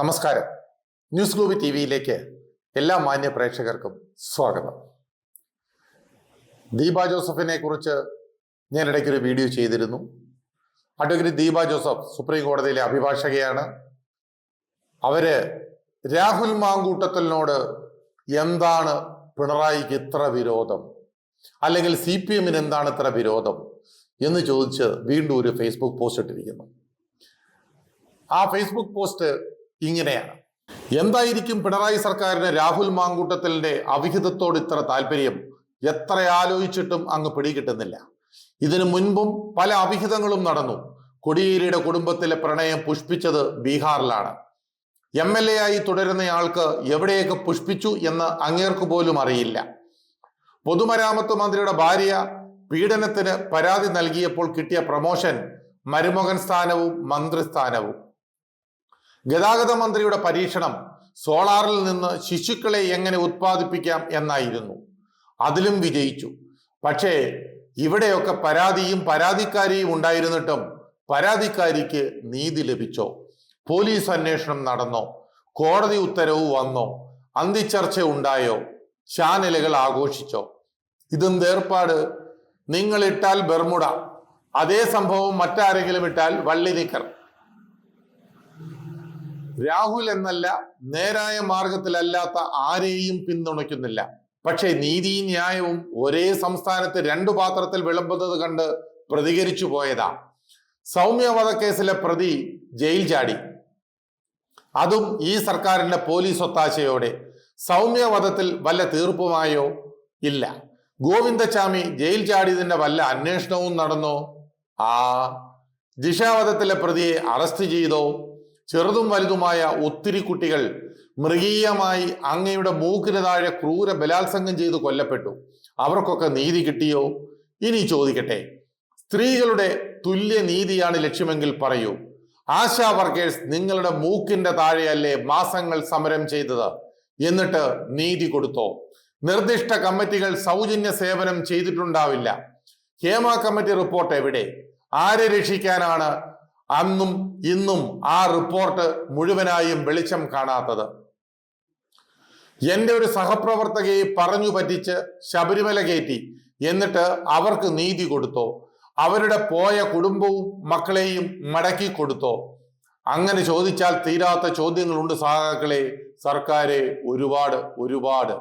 നമസ്കാരം. News ഗ്ലോബി T വിയിലേക്ക് എല്ലാ മാന്യ പ്രേക്ഷകർക്കും സ്വാഗതം. ദീപ ജോസഫിനെ കുറിച്ച് ഞാൻ ഇടയ്ക്കൊരു വീഡിയോ ചെയ്തിരുന്നു. അഡ്വക്കേറ്റ് ദീപ ജോസഫ് സുപ്രീം കോടതിയിലെ അഭിഭാഷകയാണ്. അവർ രാഹുൽ മാങ്കൂട്ടത്തലിനോട് എന്താണ് പിണറായിക്ക് ഇത്ര വിരോധം? അല്ലെങ്കിൽ സി പി എമ്മിന് എന്താണ് ഇത്ര വിരോധം? എന്ന് ചോദിച്ച് വീണ്ടും ഒരു ഫേസ്ബുക്ക് പോസ്റ്റ് ഇട്ടിരിക്കുന്നു. ആ ഫേസ്ബുക്ക് പോസ്റ്റ് ഇങ്ങനെയാണ്. എന്തായിരിക്കും പിണറായി സർക്കാരിന് രാഹുൽ മാങ്കൂട്ടത്തിലിന്റെ അവിഹിതത്തോട് ഇത്ര താല്പര്യം? എത്ര ആലോചിച്ചിട്ടും അങ്ങ് പിടികിട്ടുന്നില്ല ഇതിനു മുൻപും പല അവിഹിതങ്ങളും നടന്നു. കൊടിയേരിയുടെ കുടുംബത്തിലെ പ്രണയം പുഷ്പിച്ചത് ബീഹാറിലാണ്. എം എൽ എ ആയി തുടരുന്നയാൾക്ക് എവിടെയൊക്കെ പുഷ്പിച്ചു എന്ന് അങ്ങേർക്ക് പോലും അറിയില്ല. പൊതുമരാമത്ത് മന്ത്രിയുടെ ഭാര്യ പീഡനത്തിന് പരാതി നൽകിയപ്പോൾ കിട്ടിയ പ്രമോഷൻ മരുമകൻ സ്ഥാനവും മന്ത്രിസ്ഥാനവും ഗതാഗത മന്ത്രിയുടെ പരീക്ഷണം സോളാറിൽ നിന്ന് ശിശുക്കളെ എങ്ങനെ ഉത്പാദിപ്പിക്കാം എന്നായിരുന്നു. അതിലും വിജയിച്ചു. പക്ഷേ ഇവിടെയൊക്കെ പരാതിയും പരാതിക്കാരിയും ഉണ്ടായിരുന്നിട്ടും പരാതിക്കാരിക്ക് നീതി ലഭിച്ചോ? പോലീസ് അന്വേഷണം നടന്നോ? കോടതി ഉത്തരവ് വന്നോ? അന്തിച്ചർച്ച ഉണ്ടായോ? ചാനലുകൾ ആഘോഷിച്ചോ? ഇതും ഏർപ്പാട് നിങ്ങൾ ഇട്ടാൽ ബെർമുട അതേ സംഭവം മറ്റാരെങ്കിലും ഇട്ടാൽ വള്ളി നിക്കർ രാഹുൽ എന്നല്ല നേരായ മാർഗത്തിലല്ലാത്ത ആരെയും പിന്തുണയ്ക്കുന്നില്ല. പക്ഷേ നീതിയും ന്യായവും ഒരേ സംസ്ഥാനത്ത് രണ്ടു പാത്രത്തിൽ വിളമ്പുന്നത് കണ്ട് പ്രതികരിച്ചു പോയതാ. സൗമ്യ വധക്കേസിലെ പ്രതി ജയിൽ ചാടി. അതും ഈ സർക്കാരിന്റെ പോലീസ് ഒത്താശയോടെ. സൗമ്യ വധത്തിൽ വല്ല തീർപ്പുമായോ? ഇല്ല. ഗോവിന്ദച്ചാമി ജയിൽ ചാടിയതിന്റെ വല്ല അന്വേഷണവും നടന്നോ? ആ ജിഷാവധത്തിലെ പ്രതിയെ അറസ്റ്റ് ചെയ്തോ? ചെറുതും വലുതുമായ ഒത്തിരി കുട്ടികൾ മൃഗീയമായി അങ്ങയുടെ മൂക്കിന് താഴെ ക്രൂര ബലാത്സംഗം ചെയ്ത് കൊല്ലപ്പെട്ടു. അവർക്കൊക്കെ നീതി കിട്ടിയോ? ഇനി ചോദിക്കട്ടെ. സ്ത്രീകളുടെ തുല്യ നീതിയാണ് ലക്ഷ്യമെങ്കിൽ പറയൂ. ആശാ വർക്കേഴ്സ് നിങ്ങളുടെ മൂക്കിന്റെ താഴെയല്ലേ മാസങ്ങൾ സമരം ചെയ്തത്? എന്നിട്ട് നീതി കൊടുത്തോ. നിർദ്ദിഷ്ട കമ്മിറ്റികൾ സൗജന്യ സേവനം ചെയ്തിട്ടുണ്ടാവില്ല. ഹേമ കമ്മിറ്റി റിപ്പോർട്ട് എവിടെ? ആരെ രക്ഷിക്കാനാണ് അന്നും ഇന്നും ആ റിപ്പോർട്ട് മുഴുവനായും വെളിച്ചം കാണാത്തത്. എന്റെ ഒരു സഹപ്രവർത്തകയെ പറഞ്ഞു പറ്റിച്ച് ശബരിമല കയറ്റി. എന്നിട്ട് അവർക്ക് നീതി കൊടുത്തോ. അവരുടെ പോയ കുടുംബവും മക്കളെയും മടക്കി കൊടുത്തോ. അങ്ങനെ ചോദിച്ചാൽ തീരാത്ത ചോദ്യങ്ങളുണ്ട് സഹാക്കളെ. സർക്കാരെ ഒരുപാട് ഒരുപാട്.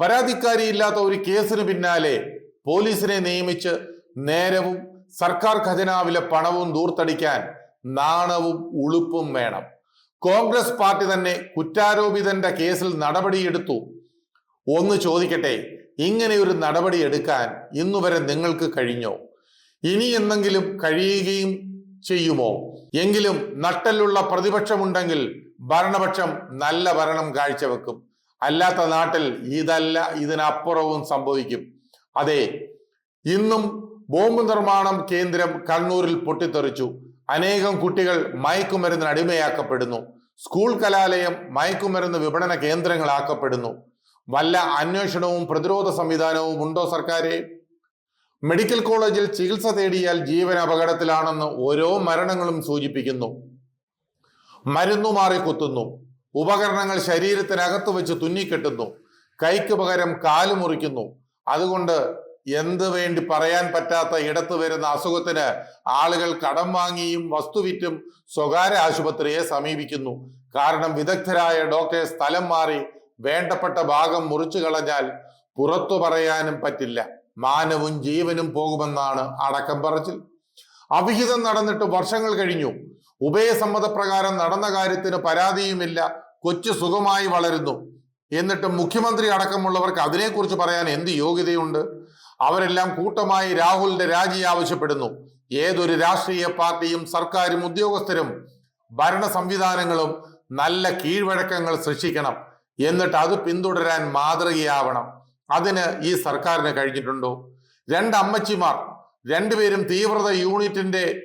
പരാതിക്കാരിയില്ലാത്ത ഒരു കേസിന് പിന്നാലെ പോലീസിനെ നിയമിച്ച് നേരവും സർക്കാർ ഖജനാവിലെ പണവും ദൂർത്തടിക്കാൻ നാണവും ഉളുപ്പും വേണം. കോൺഗ്രസ് പാർട്ടി തന്നെ കുറ്റാരോപിതന്റെ കേസിൽ നടപടിയെടുത്തു. ഒന്ന് ചോദിക്കട്ടെ ഇങ്ങനെ ഒരു നടപടി എടുക്കാൻ ഇന്നുവരെ നിങ്ങൾക്ക് കഴിഞ്ഞോ? ഇനി എന്തെങ്കിലും കഴിയുകയും ചെയ്യുമോ? എങ്കിലും നട്ടലുള്ള പ്രതിപക്ഷമുണ്ടെങ്കിൽ ഭരണപക്ഷം നല്ല ഭരണം കാഴ്ചവെക്കും. അല്ലാത്ത നാട്ടിൽ ഇതല്ല ഇതിനപ്പുറവും സംഭവിക്കും. അതെ ഇന്നും ബോംബ് നിർമ്മാണം കേന്ദ്രം കണ്ണൂരിൽ പൊട്ടിത്തെറിച്ചു. അനേകം കുട്ടികൾ മയക്കുമരുന്നിന് അടിമയാക്കപ്പെടുന്നു. സ്കൂൾ കലാലയം മയക്കുമരുന്ന് വിപണന കേന്ദ്രങ്ങളാക്കപ്പെടുന്നു. വല്ല അന്വേഷണവും പ്രതിരോധ സംവിധാനവും ഉണ്ടോ സർക്കാരെ? മെഡിക്കൽ കോളേജിൽ ചികിത്സ തേടിയാൽ ജീവൻ അപകടത്തിലാണെന്ന് ഓരോ മരണങ്ങളും സൂചിപ്പിക്കുന്നു. മരുന്നു മാറി കുത്തുന്നു. ഉപകരണങ്ങൾ ശരീരത്തിനകത്ത് വെച്ച് തുന്നിക്കെട്ടുന്നു. കൈക്ക് പകരം കാൽ മുറിക്കുന്നു. അതുകൊണ്ട് എന്ത് വേണ്ടി പറയാൻ പറ്റാത്ത ഇടത്ത് വരുന്ന അസുഖത്തിന് ആളുകൾ കടം വാങ്ങിയും വസ്തുവിറ്റും സ്വകാര്യ ആശുപത്രിയെ സമീപിക്കുന്നു. കാരണം വിദഗ്ധരായ ഡോക്ടേഴ്സ് സ്ഥലം മാറി വേണ്ടപ്പെട്ട ഭാഗം മുറിച്ചു കളഞ്ഞാൽ പുറത്തു പറയാനും പറ്റില്ല. മാനവും ജീവനും പോകുമെന്നാണ് അടക്കം പറച്ചിൽ. അവിഹിതം നടന്നിട്ട് വർഷങ്ങൾ കഴിഞ്ഞു. ഉഭയസമ്മതപ്രകാരം നടന്ന കാര്യത്തിന് പരാതിയുമില്ല. കൊച്ചു സുഖമായി വളരുന്നു. എന്നിട്ട് മുഖ്യമന്ത്രി അടക്കമുള്ളവർക്ക് അതിനെക്കുറിച്ച് പറയാൻ എന്ത് യോഗ്യതയുണ്ട്? അവരെല്ലാം കൂട്ടമായി രാഹുലിന്റെ രാജി ആവശ്യപ്പെടുന്നു. ഏതൊരു രാഷ്ട്രീയ പാർട്ടിയും സർക്കാരും ഉദ്യോഗസ്ഥരും ഭരണ സംവിധാനങ്ങളും നല്ല കീഴ്വഴക്കങ്ങൾ സൃഷ്ടിക്കണം. എന്നിട്ട് അത് പിന്തുടരാൻ മാതൃകയാവണം. അതിന് ഈ സർക്കാരിന് കഴിഞ്ഞിട്ടുണ്ടോ? രണ്ട് അമ്മച്ചിമാർ രണ്ടുപേരും തീവ്രത യൂണിറ്റിന്റെ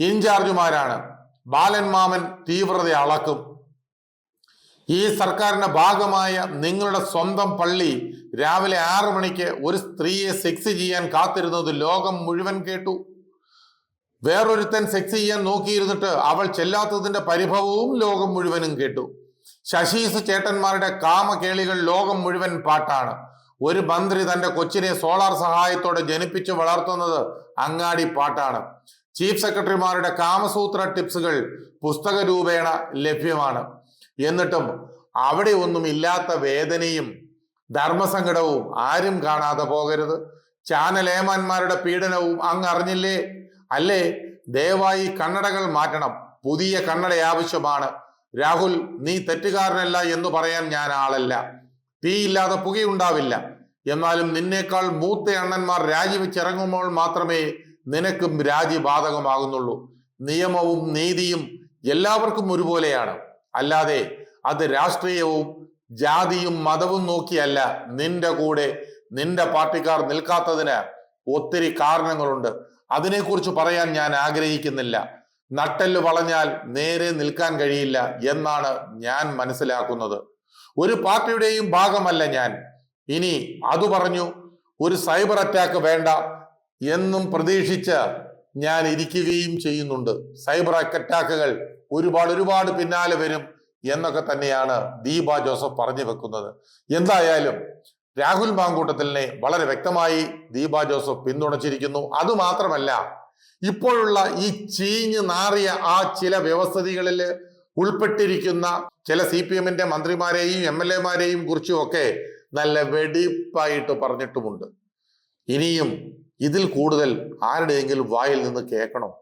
ഇൻചാർജുമാരാണ്. ബാലൻ മാമൻ തീവ്രത അളക്കും. ഈ സർക്കാരിന്റെ ഭാഗമായ നിങ്ങളുടെ സ്വന്തം പള്ളി രാവിലെ ആറു മണിക്ക് ഒരു സ്ത്രീയെ സെക്സ് ചെയ്യാൻ കാത്തിരുന്നത് ലോകം മുഴുവൻ കേട്ടു. വേറൊരുത്തൻ സെക്സ് ചെയ്യാൻ നോക്കിയിരുന്നിട്ട് അവൾ ചെല്ലാത്തതിന്റെ പരിഭവവും ലോകം മുഴുവനും കേട്ടു. ശശീസ് ചേട്ടന്മാരുടെ കാമകേളികൾ ലോകം മുഴുവൻ പാട്ടാണ്. ഒരു മന്ത്രി തന്റെ കൊച്ചിനെ സോളാർ സഹായത്തോടെ ജനിപ്പിച്ച് വളർത്തുന്നത് അങ്ങാടി പാട്ടാണ്. ചീഫ് സെക്രട്ടറിമാരുടെ കാമസൂത്ര ടിപ്സുകൾ പുസ്തക രൂപേണ ലഭ്യമാണ്. എന്നിട്ടും അവിടെ ഒന്നും ഇല്ലാത്ത വേദനയും ധർമ്മസങ്കടവും ആരും കാണാതെ പോകരുത്. ചാനലേമാന്മാരുടെ പീഡനവും അങ്ങ് അറിഞ്ഞില്ലേ? അല്ലേ? ദയവായി കണ്ണടകൾ മാറ്റണം. പുതിയ കണ്ണട ആവശ്യമാണ്. രാഹുൽ നീ തെറ്റുകാരനല്ല എന്ന് പറയാൻ ഞാൻ ആളല്ല. തീയില്ലാതെ പുകയുണ്ടാവില്ല. എന്നാലും നിന്നേക്കാൾ മൂത്ത അണ്ണന്മാർ രാജിവെച്ചിറങ്ങുമ്പോൾ മാത്രമേ നിനക്കും രാജി ബാധകമാകുന്നുള്ളൂ നിയമവും നീതിയും എല്ലാവർക്കും ഒരുപോലെയാണ്. അല്ലാതെ അത് രാഷ്ട്രീയവും ജാതിയും മതവും നോക്കിയല്ല നിന്റെ കൂടെ നിന്റെ പാർട്ടിക്കാർ നിൽക്കാത്തതിന് ഒത്തിരി കാരണങ്ങളുണ്ട്. അതിനെക്കുറിച്ച് പറയാൻ ഞാൻ ആഗ്രഹിക്കുന്നില്ല. നട്ടെല്ല് വളഞ്ഞാൽ നേരെ നിൽക്കാൻ കഴിയില്ല എന്നാണ് ഞാൻ മനസ്സിലാക്കുന്നത്. ഒരു പാർട്ടിയുടെയും ഭാഗമല്ല ഞാൻ. ഇനി അത് പറഞ്ഞു. ഒരു സൈബർ അറ്റാക്ക് വേണ്ട എന്നും പ്രതീക്ഷിച്ച് ഞാൻ ഇരിക്കുകയും ചെയ്യുന്നുണ്ട്. സൈബർ അറ്റാക്കുകൾ ഒരുപാട് ഒരുപാട് പിന്നാലെ വരും എന്നൊക്കെ തന്നെയാണ് ദീപ ജോസഫ് പറഞ്ഞു വെക്കുന്നത്. എന്തായാലും രാഹുൽ മാങ്കൂട്ടത്തിലിനെ വളരെ വ്യക്തമായി ദീപ ജോസഫ് പിന്തുണച്ചിരിക്കുന്നു. അതുമാത്രമല്ല ഇപ്പോഴുള്ള ഈ ചീഞ്ഞു നാറിയ ആ ചില വ്യവസ്ഥിതികളിൽ ഉൾപ്പെട്ടിരിക്കുന്ന ചില സി പി എമ്മിന്റെ മന്ത്രിമാരെയും എം എൽ എമാരെയും കുറിച്ചും ഒക്കെ നല്ല വെടിപ്പായിട്ട് പറഞ്ഞിട്ടുമുണ്ട്. ഇനിയും ഇതിൽ കൂടുതൽ ആരുടെയെങ്കിലും വായിൽ നിന്ന് കേൾക്കണം?